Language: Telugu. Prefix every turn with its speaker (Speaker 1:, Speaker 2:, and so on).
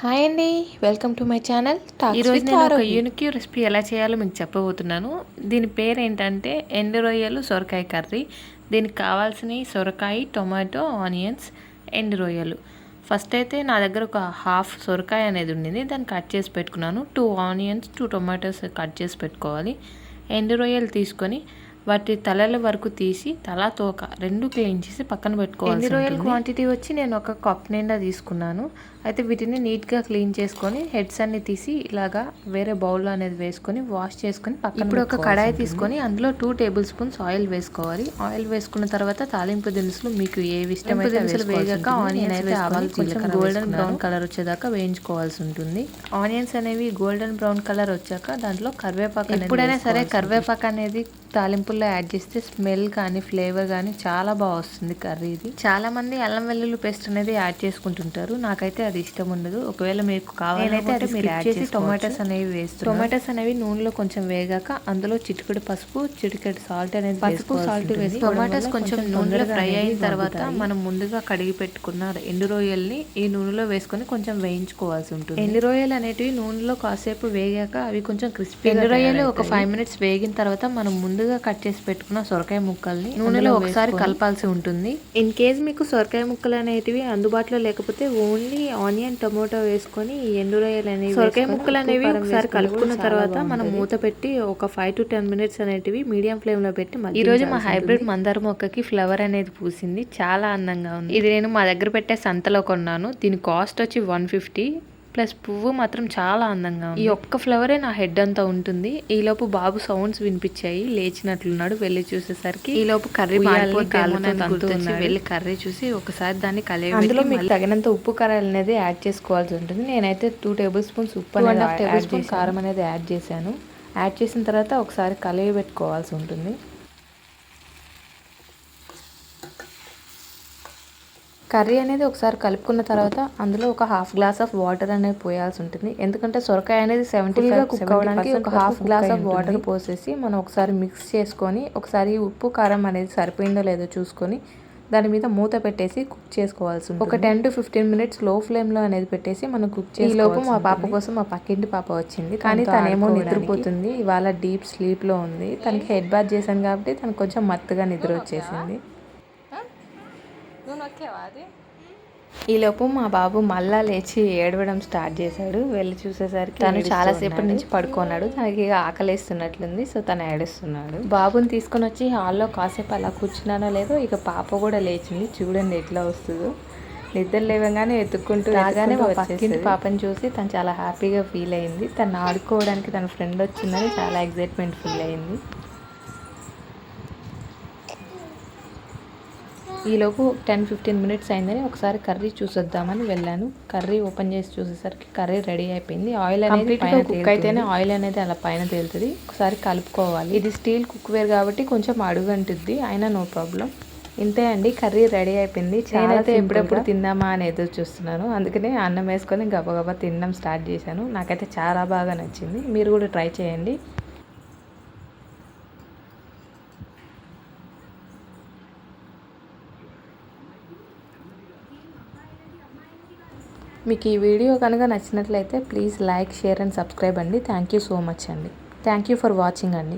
Speaker 1: హాయ్ అండి. వెల్కమ్ టు మై ఛానల్
Speaker 2: ఈరోజు నేను ఒక యూనిక్ రెసిపీ ఎలా చేయాలో మీకు చెప్పబోతున్నాను. దీని పేరు ఏంటంటే ఎండు రొయ్యలు సొరకాయ కర్రీ. దీనికి కావాల్సినవి సొరకాయ టొమాటో ఆనియన్స్ ఎండు రొయ్యలు. ఫస్ట్ అయితే నా దగ్గర ఒక హాఫ్ సొరకాయ అనేది ఉండింది. దాన్ని కట్ చేసి పెట్టుకున్నాను. Two onions two tomatoes cut చేసి పెట్టుకోవాలి. ఎండు రొయ్యలు తీసుకొని వాటి తలల వరకు తీసి తల తోక రెండు క్లీన్ చేసి పక్కన పెట్టుకోవాలి ఎండు రొయ్యల క్వాంటిటీ వచ్చి నేను ఒక కప్ నిండా తీసుకున్నాను. అయితే వీటిని నీట్గా క్లీన్ చేసుకొని హెడ్స్ అన్ని తీసి ఇలాగా వేరే బౌల్లో అనేది వేసుకొని వాష్ చేసుకొని పక్కన ఇప్పుడు ఒక కడాయి తీసుకొని అందులో టూ టేబుల్ స్పూన్స్ ఆయిల్ వేసుకోవాలి. ఆయిల్ వేసుకున్న తర్వాత తాలింపు దినుసులు మీకు ఏ ఇష్టమైతే దినుసులు వేగాక ఆనియన్ అయితే ఆవాలు గోల్డెన్ బ్రౌన్ కలర్ వచ్చేదాకా వేయించుకోవాల్సి ఉంటుంది. ఆనియన్స్ అనేవి గోల్డెన్ బ్రౌన్ కలర్ వచ్చాక దాంట్లో కరివేపాకు ఎప్పుడైనా సరే కరివేపాకు అనేది తాలింపుల్లో యాడ్ చేస్తే స్మెల్ కానీ ఫ్లేవర్ కానీ చాలా బాగా వస్తుంది కర్రీ ఇది. చాలా మంది అల్లం వెల్లుల్లి పేస్ట్ అనేది యాడ్ చేసుకుంటుంటారు. నాకైతే అది ఇష్టం ఉండదు. ఒకవేళ మీకు కావాలైతే అది మీరు యాడ్ చేసి టొమాటోస్ అనేవి వేస్తారు టొమాటోస్ అనేవి నూనెలో కొంచెం వేగాక అందులో చిటికెడు పసుపు చిటికెడు సాల్ట్ అనేది పసుపు సాల్ట్ వేసి టొమాటోస్ కొంచెం నూనెలో ఫ్రై అయిన తర్వాత మనం ముందుగా కడిగి పెట్టుకున్న ఎండు రొయ్యల్ని ఈ నూనెలో వేసుకొని కొంచెం వేయించుకోవాల్సి ఉంటుంది. ఎండు రొయ్యలు అనేటివి నూనెలో కాసేపు వేగాక అవి కొంచెం క్రిస్పీ ఎండు రొయ్యలు ఒక ఫైవ్ మినిట్స్ వేగిన తర్వాత మనం ముందుగా కట్ చేసి పెట్టుకున్న సొరకాయ ముక్కల్ని నూనెలో ఒకసారి కలపాల్సి ఉంటుంది. ఇన్ కేస్ మీకు సొరకాయ ముక్కలు అనేటివి అందుబాటులో లేకపోతే ఓన్లీ ఆనియన్ టమోటో వేసుకొని ఈ ఎండు రొయ్యలు అనేవి సొరకాయ ముక్కలు అనేవి ఒకసారి కలుపుకున్న తర్వాత మనం మూత పెట్టి ఒక ఫైవ్ టు టెన్ మినిట్స్ అనేటివి మీడియం ఫ్లేమ్లో పెట్టి ఈ రోజు మా హైబ్రిడ్ మందార మొక్కకి ఫ్లవర్ అనేది పూసింది. చాలా అందంగా ఉంది. ఇది నేను మా దగ్గర పెట్టే సంతలో కొన్నాను. దీని కాస్ట్ వచ్చి వన్ ఫిఫ్టీ ప్లస్ పువ్వు మాత్రం చాలా అందంగా ఉంది. ఈ ఒక్క ఫ్లవరే నా హెడ్ అంతా ఉంటుంది. ఈ లోపు బాబు సౌండ్స్ వినిపించాయి. లేచినట్లున్నాడు వెళ్ళి చూసేసరికి ఈ లోపు కర్రీ వెళ్ళి కర్రీ చూసి ఒకసారి దాన్ని అందులో మీకు తగినంత ఉప్పు కారాలు అనేది యాడ్ చేసుకోవాల్సి ఉంటుంది. నేనైతే టూ టేబుల్ స్పూన్స్ ఉప్పు టేబుల్ స్పూన్ కారం అనేది యాడ్ చేశాను. యాడ్ చేసిన తర్వాత ఒకసారి కలిపి పెట్టుకోవాల్సి ఉంటుంది. కర్రీ అనేది ఒకసారి కలుపుకున్న తర్వాత అందులో ఒక హాఫ్ గ్లాస్ ఆఫ్ వాటర్ అనేది పోయాల్సి ఉంటుంది. ఎందుకంటే సొరకాయ అనేది సెవెంటీగా కుక్ అవ్వడానికి ఒక హాఫ్ గ్లాస్ ఆఫ్ వాటర్ పోసేసి మనం ఒకసారి మిక్స్ చేసుకొని ఒకసారి ఉప్పు కారం అనేది సరిపోయిందో లేదో చూసుకొని దాని మీద మూత పెట్టేసి కుక్ చేసుకోవాల్సి ఉంటుంది. ఒక టెన్ టు ఫిఫ్టీన్ మినిట్స్లో ఫ్లేమ్లో అనేది పెట్టేసి మనం కుక్ చేసి లోపు మా పాప కోసం మా పక్కింటి పాప వచ్చింది. కానీ తనేమో నిద్రపోతుంది. ఇవాళ డీప్ స్లీప్లో ఉంది. తనకి హెడ్ బాత్ చేశాను కాబట్టి తనకు కొంచెం మత్తుగా నిద్ర వచ్చేసింది. ఈలోపు మా బాబు మళ్ళా లేచి ఏడవడం స్టార్ట్ చేశాడు. వెళ్ళి చూసేసరికి తను చాలాసేపటి నుంచి పడుకున్నాడు. తనకి ఇక ఆకలిస్తున్నట్లుంది సో తను ఏడుస్తున్నాడు. బాబుని తీసుకొని వచ్చి హాల్లో కాసేపు అలా కూర్చున్నానో లేదో ఇక పాప కూడా లేచింది. చూడండి ఎట్లా వస్తుందో. నిద్ర లేవగానే ఎత్తుక్కుంటూ రాగానే మా పక్కింటి పాపని చూసి తను చాలా హ్యాపీగా ఫీల్ అయింది. తను ఆడుకోవడానికి తన ఫ్రెండ్ వచ్చిందని చాలా ఎగ్జైట్మెంట్ ఫీల్ అయింది. ఈలోపు టెన్ ఫిఫ్టీన్ మినిట్స్ అయిందని ఒకసారి కర్రీ చూసొద్దామని వెళ్ళాను. కర్రీ ఓపెన్ చేసి చూసేసరికి కర్రీ రెడీ అయిపోయింది. ఆయిల్ అనేది పైన కుక్ అయితేనే ఆయిల్ అనేది అలా పైన తేలుతుంది. ఒకసారి కలుపుకోవాలి. ఇది స్టీల్ కుక్వేర్ కాబట్టి కొంచెం అడుగంటుద్ది అయినా నో ప్రాబ్లం. ఇంతే అండి కర్రీ రెడీ అయిపోయింది. నేనైతే ఎప్పుడెప్పుడు తిందామా అని ఎదురు చూస్తున్నాను. అందుకనే అన్నం వేసుకొని గబగబా తినడం స్టార్ట్ చేశాను. నాకైతే చాలా బాగా నచ్చింది. మీరు కూడా ట్రై చేయండి. మీకు ఈ వీడియో కనుక నచ్చినట్లయితే please like share and subscribe అండి. థ్యాంక్ యూ సో మచ్ అండి. థ్యాంక్ యూ ఫర్ వాచింగ్ అండి.